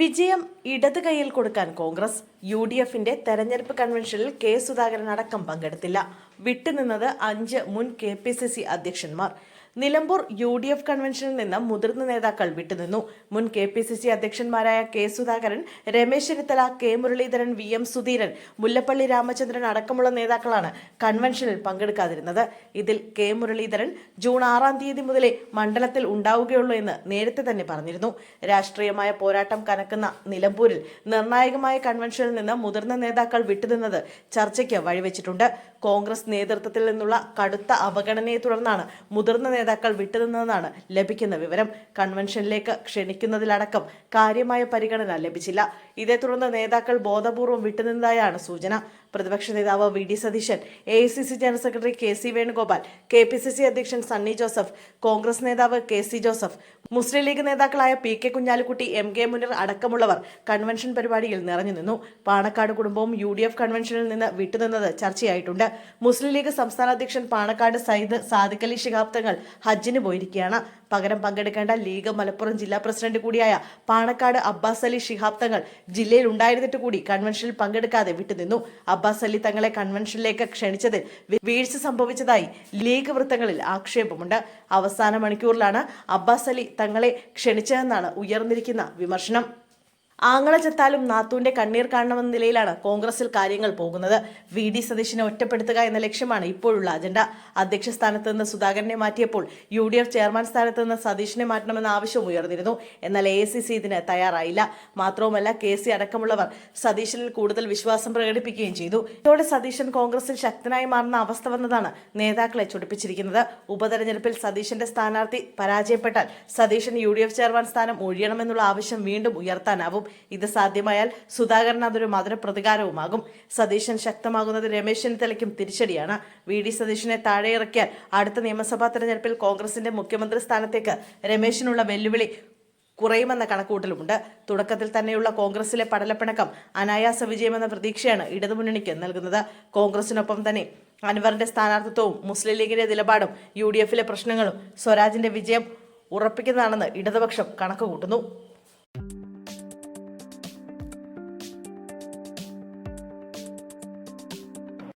വിജയം ഇടത് കൈയിൽ കൊടുക്കാൻ കോൺഗ്രസ് യു ഡി എഫിന്റെ തെരഞ്ഞെടുപ്പ് കൺവെൻഷനിൽ കെ സുധാകരൻ അടക്കം പങ്കെടുത്തില്ല. വിട്ടുനിന്നത് അഞ്ച് മുൻ കെ പി സി സി അധ്യക്ഷന്മാർ. നിലമ്പൂർ യു ഡി എഫ് കൺവെൻഷനിൽ നിന്ന് മുതിർന്ന നേതാക്കൾ വിട്ടുനിന്നു. മുൻ K P C C അധ്യക്ഷന്മാരായ K Sudhakaran Ramesh Chennithala K Muraleedharan V M Sudheeran Mullappally Ramachandran അടക്കമുള്ള നേതാക്കളാണ് കൺവെൻഷനിൽ പങ്കെടുക്കാതിരുന്നത്. ഇതിൽ കെ മുരളീധരൻ ജൂൺ ആറാം തീയതി മുതലേ മണ്ഡലത്തിൽ ഉണ്ടാവുകയുള്ളൂ എന്ന് നേരത്തെ തന്നെ പറഞ്ഞിരുന്നു. രാഷ്ട്രീയമായ പോരാട്ടം കനക്കുന്ന നിലമ്പൂരിൽ നിർണായകമായ കൺവെൻഷനിൽ നിന്ന് മുതിർന്ന നേതാക്കൾ വിട്ടുനിന്നത് ചർച്ചയ്ക്ക് വഴിവെച്ചിട്ടുണ്ട്. കോൺഗ്രസ് നേതൃത്വത്തിൽ നിന്നുള്ള കടുത്ത അവഗണനയെ തുടർന്നാണ് മുതിർന്ന നേതാക്കൾ വിട്ടുനിന്നതെന്നാണ് ലഭിക്കുന്ന വിവരം. കൺവെൻഷനിലേക്ക് ക്ഷണിക്കുന്നതിലടക്കം കാര്യമായ പരിഗണന ലഭിച്ചില്ല. ഇതേ തുടർന്ന് നേതാക്കൾ ബോധപൂർവം വിട്ടുനിന്നതായാണ് സൂചന. പ്രതിപക്ഷ നേതാവ് V D Satheesan A I C C general secretary K C Venugopal K P C C അധ്യക്ഷൻ സണ്ണി ജോസഫ് കോൺഗ്രസ് നേതാവ് കെ സി ജോസഫ് മുസ്ലിം ലീഗ് നേതാക്കളായ P K Kunhalikutty M K Muneer അടക്കമുള്ളവർ കൺവെൻഷൻ പരിപാടിയിൽ നിറഞ്ഞു നിന്നു. പാണക്കാട് കുടുംബവും യു ഡി എഫ് കൺവെൻഷനിൽ നിന്ന് വിട്ടുനിന്നത് ചർച്ചയായിട്ടുണ്ട്. മുസ്ലിം ലീഗ് സംസ്ഥാന അധ്യക്ഷൻ പാണക്കാട് സയ്യിദ് സാദിഖലി അലി ശിഹാബ് തങ്ങൾ ഹജ്ജിന് പോയിരിക്കുകയാണ്. പകരം പങ്കെടുക്കേണ്ട ലീഗ് മലപ്പുറം ജില്ലാ പ്രസിഡന്റ് കൂടിയായ പാണക്കാട് അബ്ബാസ് അലി ശിഹാബ് തങ്ങൾ ജില്ലയിൽ ഉണ്ടായിരുന്നിട്ട് കൂടി കൺവെൻഷനിൽ പങ്കെടുക്കാതെ വിട്ടുനിന്നു. അബ്ബാസ് അലി തങ്ങളെ കൺവെൻഷനിലേക്ക് ക്ഷണിച്ചതിൽ വീഴ്ച സംഭവിച്ചതായി ലീഗ് വൃത്തങ്ങളിൽ ആക്ഷേപമുണ്ട്. അവസാന മണിക്കൂറിലാണ് അബ്ബാസ് അലി തങ്ങളെ ക്ഷണിച്ചതെന്നാണ് ഉയർന്നിരിക്കുന്ന വിമർശനം. ആങ്ങള ചത്താലും നാത്തൂന്റെ കണ്ണീർ കാണണമെന്ന നിലയിലാണ് കോൺഗ്രസിൽ കാര്യങ്ങൾ പോകുന്നത്. വി. ഡി. സതീശിനെ ഒറ്റപ്പെടുത്തുക എന്ന ലക്ഷ്യമാണ് ഇപ്പോഴുള്ള അജണ്ട. അധ്യക്ഷ സ്ഥാനത്ത് നിന്ന് സുധാകരനെ മാറ്റിയപ്പോൾ യു ഡി എഫ് ചെയർമാൻ സ്ഥാനത്ത് നിന്ന് സതീശനെ മാറ്റണമെന്ന ആവശ്യം ഉയർന്നിരുന്നു. എന്നാൽ എ സി സി ഇതിന് തയ്യാറായില്ല. മാത്രവുമല്ല കെ സി അടക്കമുള്ളവർ സതീശനിൽ കൂടുതൽ വിശ്വാസം പ്രകടിപ്പിക്കുകയും ചെയ്തു. ഇതോടെ സതീശൻ കോൺഗ്രസിൽ ശക്തനായി മാറുന്ന അവസ്ഥ വന്നതാണ് നേതാക്കളെ ചൊടിപ്പിച്ചിരിക്കുന്നത്. ഉപതെരഞ്ഞെടുപ്പിൽ സതീശന്റെ സ്ഥാനാർത്ഥി പരാജയപ്പെട്ടാൽ Satheesan U D F chairman സ്ഥാനം ഒഴിയണമെന്നുള്ള ആവശ്യം വീണ്ടും ഉയർത്താനാവും. ഇത് സാധ്യമായാൽ സുധാകരൻ അതൊരു മധുര പ്രതികാരവുമാകും സതീശൻ ശക്തമാകുന്നത് രമേശ് ചെന്നിത്തലയ്ക്കും തിരിച്ചടിയാണ്. വി. ഡി. സതീശനെ താഴെ ഇറക്കിയാൽ അടുത്ത നിയമസഭാ തെരഞ്ഞെടുപ്പിൽ കോൺഗ്രസിന്റെ മുഖ്യമന്ത്രി സ്ഥാനത്തേക്ക് രമേശിനുള്ള വെല്ലുവിളി കുറയുമെന്ന കണക്കൂട്ടലുമുണ്ട് തുടക്കത്തിൽ തന്നെയുള്ള കോൺഗ്രസിലെ പടലപ്പിണക്കം അനായാസ വിജയമെന്ന പ്രതീക്ഷയാണ് ഇടതുമുന്നണിക്ക് നൽകുന്നത്. കോൺഗ്രസിനൊപ്പം തന്നെ അൻവറിന്റെ സ്ഥാനാർത്ഥിത്വവും മുസ്ലിം ലീഗിന്റെ നിലപാടും യു ഡി എഫിലെ പ്രശ്നങ്ങളും സ്വരാജിന്റെ വിജയം ഉറപ്പിക്കുന്നതാണെന്ന് ഇടതുപക്ഷം കണക്കുകൂട്ടുന്നു.